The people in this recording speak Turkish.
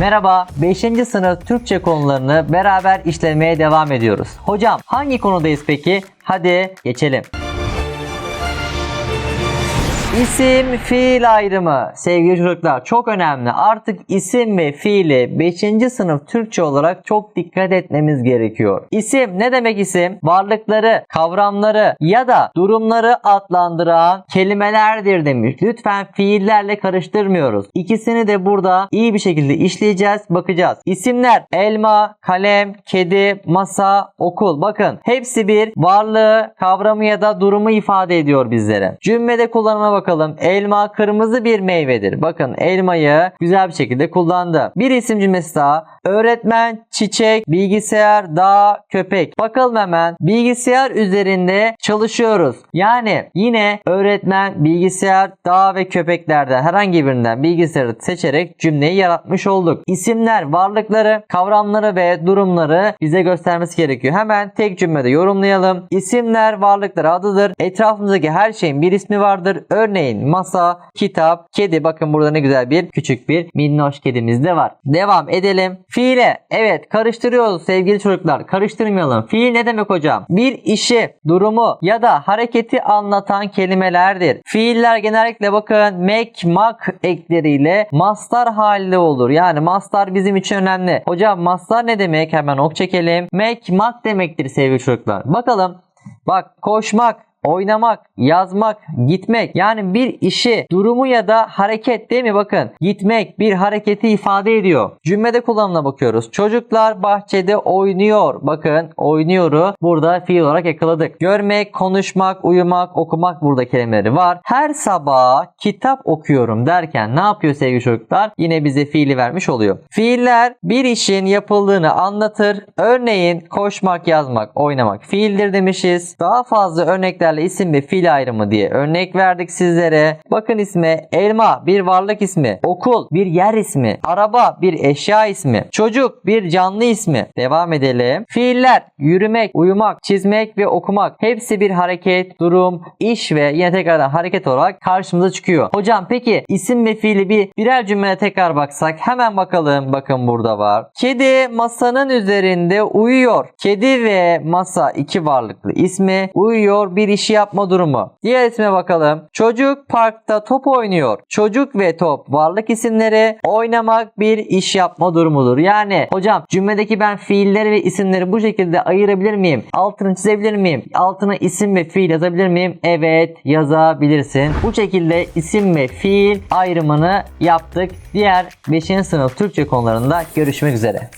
Merhaba, 5. sınıf Türkçe konularını beraber işlemeye devam ediyoruz. Hocam hangi konudayız peki? Hadi geçelim. İsim fiil ayrımı sevgili çocuklar çok önemli. Artık isim ve fiili 5. sınıf Türkçe olarak çok dikkat etmemiz gerekiyor. İsim ne demek isim? Varlıkları, kavramları ya da durumları adlandıran kelimelerdir demiş. Lütfen fiillerle karıştırmıyoruz. İkisini de burada iyi bir şekilde işleyeceğiz, bakacağız. İsimler elma, kalem, kedi, masa, okul. Bakın hepsi bir varlığı, kavramı ya da durumu ifade ediyor bizlere. Cümlede kullanıma bakalım. Elma kırmızı bir meyvedir. Bakın elmayı güzel bir şekilde kullandı. Bir isim cümlesi daha. Öğretmen, çiçek, bilgisayar, dağ, köpek. Bakalım hemen. Bilgisayar üzerinde çalışıyoruz. Yani yine öğretmen, bilgisayar, dağ ve köpeklerden herhangi birinden bilgisayarı seçerek cümleyi yaratmış olduk. İsimler, varlıkları, kavramları ve durumları bize göstermesi gerekiyor. Hemen tek cümlede yorumlayalım. İsimler, varlıklar adıdır. Etrafımızdaki her şeyin bir ismi vardır. Örneğin masa, kitap, kedi. Bakın burada ne güzel bir küçük bir minnoş kedimiz de var. Devam edelim. Fiile. Evet karıştırıyoruz sevgili çocuklar. Karıştırmayalım. Fiil ne demek hocam? Bir işi, durumu ya da hareketi anlatan kelimelerdir. Fiiller genellikle bakın make, mak ekleriyle mastar halinde olur. Yani mastar bizim için önemli. Hocam mastar ne demek? Hemen ok çekelim. Make, mak demektir sevgili çocuklar. Bakalım. Bak koşmak, oynamak, yazmak, gitmek yani bir işi, durumu ya da hareket değil mi bakın gitmek bir hareketi ifade ediyor. Cümlede kullanımına bakıyoruz. Çocuklar bahçede oynuyor. Bakın oynuyoru burada fiil olarak yakaladık. Görmek, konuşmak, uyumak, okumak burada kelimeleri var. Her sabah kitap okuyorum derken ne yapıyor sevgili çocuklar? Yine bize fiili vermiş oluyor. Fiiller bir işin yapıldığını anlatır. Örneğin koşmak, yazmak, oynamak fiildir demişiz. Daha fazla örneklerle isim ve fiil ayrımı diye örnek verdik sizlere. Bakın isme elma bir varlık ismi, okul bir yer ismi, araba bir eşya ismi, çocuk bir canlı ismi. Devam edelim. Fiiller yürümek, uyumak, çizmek ve okumak hepsi bir hareket, durum, iş ve yine tekrardan hareket olarak karşımıza çıkıyor. Hocam peki isim ve fiili bir birer cümleye tekrar baksak hemen bakalım. Bakın burada var. Kedi masanın üzerinde uyuyor. Kedi ve masa iki varlıklı ismi. Uyuyor bir işi yapma durumu. Diğer isme bakalım. Çocuk parkta top oynuyor. Çocuk ve top varlık isimleri. Oynamak bir iş yapma durumudur. Yani hocam cümledeki ben fiilleri ve isimleri bu şekilde ayırabilir miyim? Altını çizebilir miyim? Altına isim ve fiil yazabilir miyim? Evet yazabilirsin. Bu şekilde isim ve fiil ayrımını yaptık. Diğer 5. sınıf Türkçe konularında görüşmek üzere.